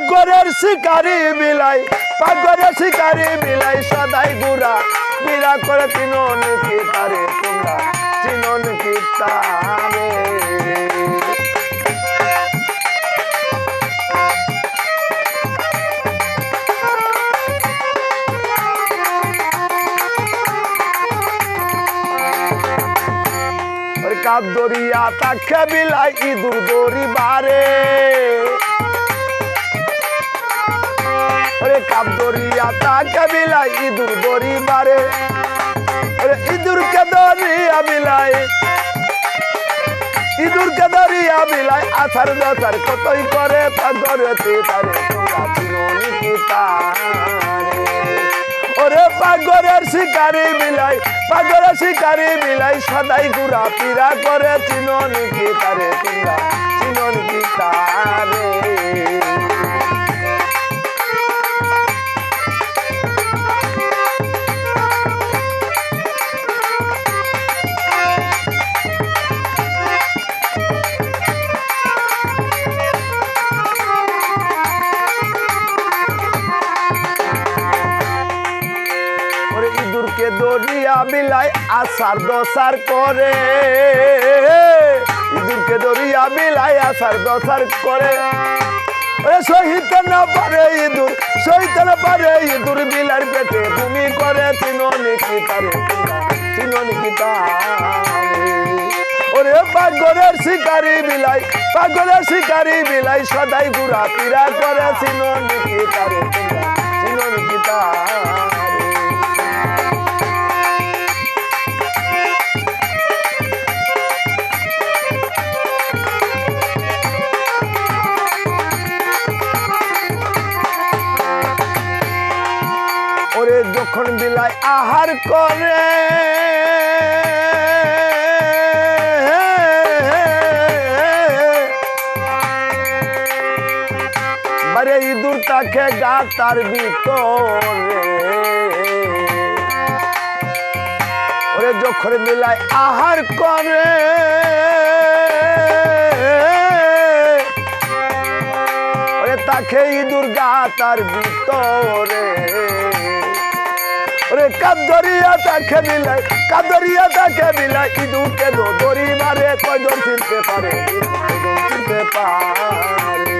পাগরের শিকারি বিলাই পাগরের শিকারি বিলাই সদাই গুড়া বিরা করে তিনন কি তারে তোমরা চিনন কি তারে দরিয়া তাকে বিলাই ইঁদুর দড়ি বারে ওরে কাপ তাকে বিলাই ইঁদুর দড়ি বারে ওরে ইঁদুরকে দরিয়া বিলাই ইঁদুরকে দরিয়া বিলাই আছার দশার কতই করে চিননি কি তারে ওরে পাগরের শিকারি বিলাই পাগরের শিকারি বিলাই সদাই গুড়া পিরা করে চিনন কি তারে তোমরা চিনন কি তারে দরিয়া বিলাই আসার দসার করে ইঁদুরকে দরিয়া বিলাই আসার দসার করে সহিতে না পারে ইঁদুর সহিতে না পারে ইঁদুর বিলার পেটে। ভূমি করে চিননি কি তারে? চিননি কি ওরে পাগরের শিকারি বিলাই পাগরের শিকারি বিলাই সদাই গুড়া পিরা করে চিননি কি তারে? যখন বিলাই আহার করে। বারে ইঁদুর তাকে গা তার ভিতরে। ওরে যখন বিলাই আহার করে, ওরে তাকে ইঁদুর গা তার ভিতরে। ওরে কাদরিয়া তাকে বিলাই কাদরিয়া তাকে বিলাই ইঁদুরকে দো দড়ি মারে, কয়জন ফিরতে পারে? চিনতে পারে।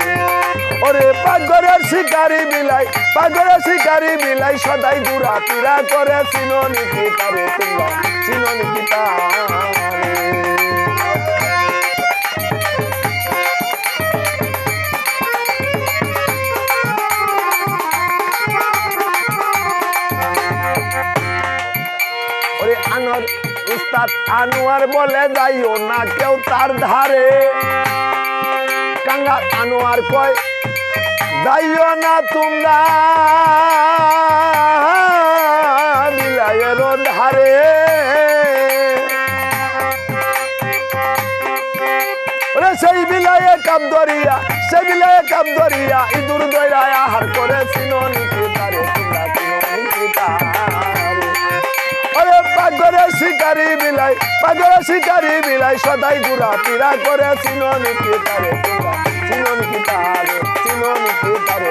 ওরে পাগরের শিকারি বিলাই পাগরের শিকারি বিলাই সদাই দূরা পিরা করে চিনো নিকি পারে তোমরা? চিনো নিকি তারে আনোয়ার বলে যাইও না কেউ তার ধারে। কাঙ্গাল আনোয়ার কয়, যাইও না তোমরা বিলায়ের ধারে। সেই বিলায়ে কাপ দরিয়া সেই বিলায়ে কাপ দরিয়া ইঁদুর দইরায় শিকারি বিলাই পাগরে শিকারি বিলাই, সদাই গুড়া পিরা করে সিনন কি তারে তোমরা চিননি কি তারে সিনন কি তারে